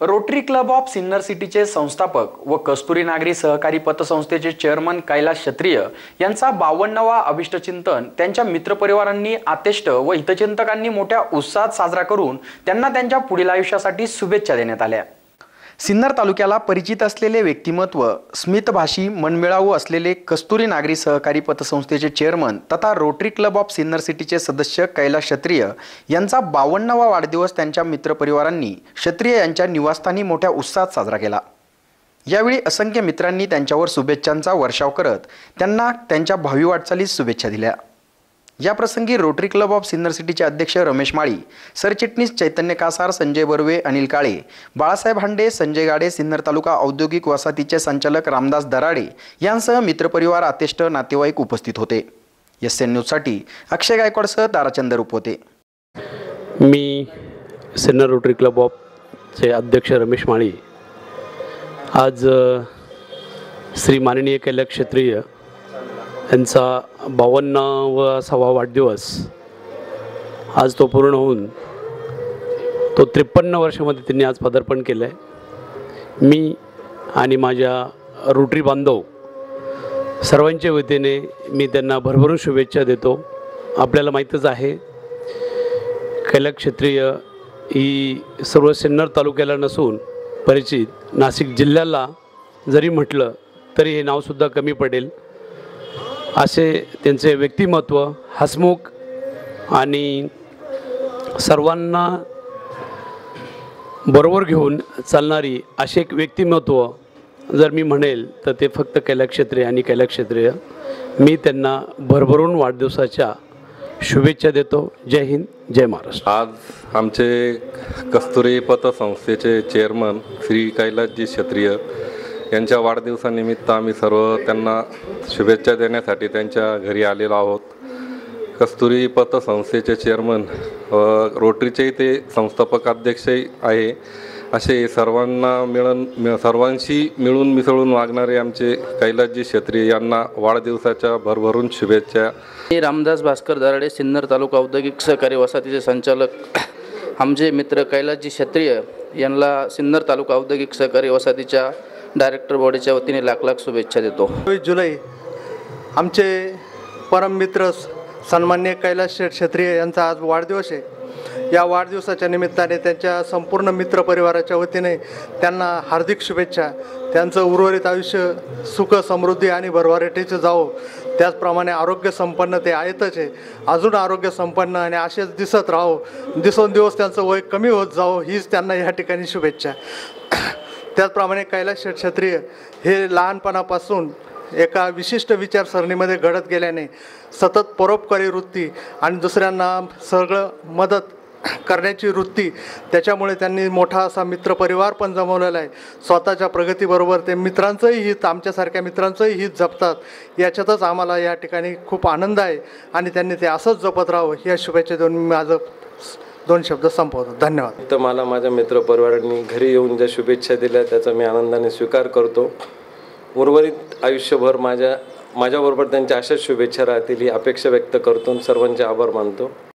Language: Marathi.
रोटरी क्लब ऑफ सिन्नर सिटीचे संस्थापक व कस्तुरी नागरी सहकारी पतसंस्थेचे चेअरमन कैलास क्षत्रिय यांचा बावन्नवा अभिष्टचिंतन त्यांच्या मित्रपरिवारांनी आतेष्ट व हितचिंतकांनी मोठ्या उत्साहात साजरा करून त्यांना त्यांच्या पुढील आयुष्यासाठी शुभेच्छा देण्यात आल्या. सिन्नर तालुक्याला परिचित असलेले व्यक्तिमत्व स्मितभाषी मनमिळावू असलेले कस्तुरी नागरी सहकारी पतसंस्थेचे चेअरमन तथा रोटरी क्लब ऑफ सिन्नर सिटीचे सदस्य कैलास क्षत्रिय यांचा बावन्नावा वाढदिवस त्यांच्या मित्रपरिवारांनी क्षत्रिय यांच्या निवासस्थानी मोठ्या उत्साहात साजरा केला. यावेळी असंख्य मित्रांनी त्यांच्यावर शुभेच्छांचा वर्षाव करत त्यांना त्यांच्या भावी वाटचालीस शुभेच्छा दिल्या. याप्रसंगी रोटरी क्लब ऑफ सिन्नर सिटीचे अध्यक्ष रमेश माळी सरचिटणीस चैतन्य कासार संजय बर्वे अनिल काळे बाळासाहेब हांडे संजय गाडे सिन्नर तालुका औद्योगिक वसाहतीचे संचालक रामदास दराडे यांसह मित्रपरिवार आतेष्ट नातेवाईक उपस्थित होते. एस एन न्यूजसाठी अक्षय गायकवाडसह ताराचंद होते मी सिन्नर रोटरी क्लब ऑफचे अध्यक्ष रमेश माळी. आज श्री माननीय कैलक क्षत्रिय यांचा बावन्न व बावन्नावासावा वाढदिवस आज तो पूर्ण होऊन तो त्रेपन्न वर्षामध्ये त्यांनी आज पदार्पण केलं आहे मी आणि माझ्या रोटरी बांधव सर्वांच्या वतीने मी त्यांना भरभरून शुभेच्छा देतो. आपल्याला माहीतच आहे कैलास क्षेत्रीय ही सर्व सिन्नर तालुक्याला नसून परिचित नाशिक जिल्ह्याला जरी म्हटलं तरी हे नावसुद्धा कमी पडेल. असे त्यांचे व्यक्तिमत्व हसमुख आणि सर्वांना बरोबर घेऊन चालणारी असे एक व्यक्तिमत्व जर मी म्हणेल तर ते फक्त कैलास आणि कैलास मी त्यांना भरभरून वाढदिवसाच्या शुभेच्छा देतो. जय हिंद जय महाराष्ट्र. आज आमचे कस्तुरी पतसंस्थेचे चेअरमन श्री कैलासजी क्षत्रिय यांच्या वाढदिवसानिमित्त आम्ही सर्व त्यांना शुभेच्छा देण्यासाठी त्यांच्या घरी आलेलो आहोत. कस्तुरी पतसंस्थेचे चेअरमन व रोटरीचेही ते संस्थापक अध्यक्षही आहे. असे सर्वांना मिळून मिळ सर्वांशी मिळून मिसळून वागणारे आमचे कैलासजी क्षेत्री यांना वाढदिवसाच्या भरभरून शुभेच्छा. मी रामदास भास्कर दराडे सिन्नर तालुका औद्योगिक सहकारी वसाहतीचे संचालक. आमचे मित्र कैलासजी क्षत्रिय यांना सिन्नर तालुका औद्योगिक सहकारी वसाहतीच्या डायरेक्टर बॉडीच्या वतीने लाख लाख शुभेच्छा देतो. चोवीस जुलै आमचे परममित्र सन्मान्य कैलास शेठ क्षत्रिय यांचा आज वाढदिवस आहे. या वाढदिवसाच्या निमित्ताने त्यांच्या संपूर्ण मित्रपरिवाराच्या वतीने त्यांना हार्दिक शुभेच्छा. त्यांचं उर्वरित आयुष्य सुख समृद्धी आणि भरभराटीचं जावो. त्याचप्रमाणे आरोग्य संपन्न ते आहेतच आहे. अजून आरोग्य संपन्न आणि असेच दिसत राहो. दिवसेंदिवस त्यांचं वय कमी होत जावो हीच त्यांना या ठिकाणी शुभेच्छा. त्याचप्रमाणे कैलास क्षत्रिय हे लहानपणापासून एका विशिष्ट विचारसरणीमध्ये घडत गेल्याने सतत परोपकारी वृत्ती आणि दुसऱ्यांना सगळं मदत करण्याची वृत्ती त्याच्यामुळे त्यांनी मोठा असा मित्रपरिवार पण जमवलेला आहे. स्वतःच्या प्रगतीबरोबर ते मित्रांचंही हित आमच्यासारख्या मित्रांचंही हित जपतात. याच्यातच आम्हाला या ठिकाणी खूप आनंद आहे आणि त्यांनी ते असंच जपत राहावं. या शुभेच्छा देऊन मी माझं दोन शब्द संपवतो. धन्यवाद. तर मला माझ्या मित्रपरिवारांनी घरी येऊन ज्या शुभेच्छा दिल्या त्याचा मी आनंदाने स्वीकार करतो. उर्वरित आयुष्यभर माझ्या माझ्याबरोबर त्यांच्या अशाच शुभेच्छा राहतील ही अपेक्षा व्यक्त करतो सर्वांचे आभार मानतो.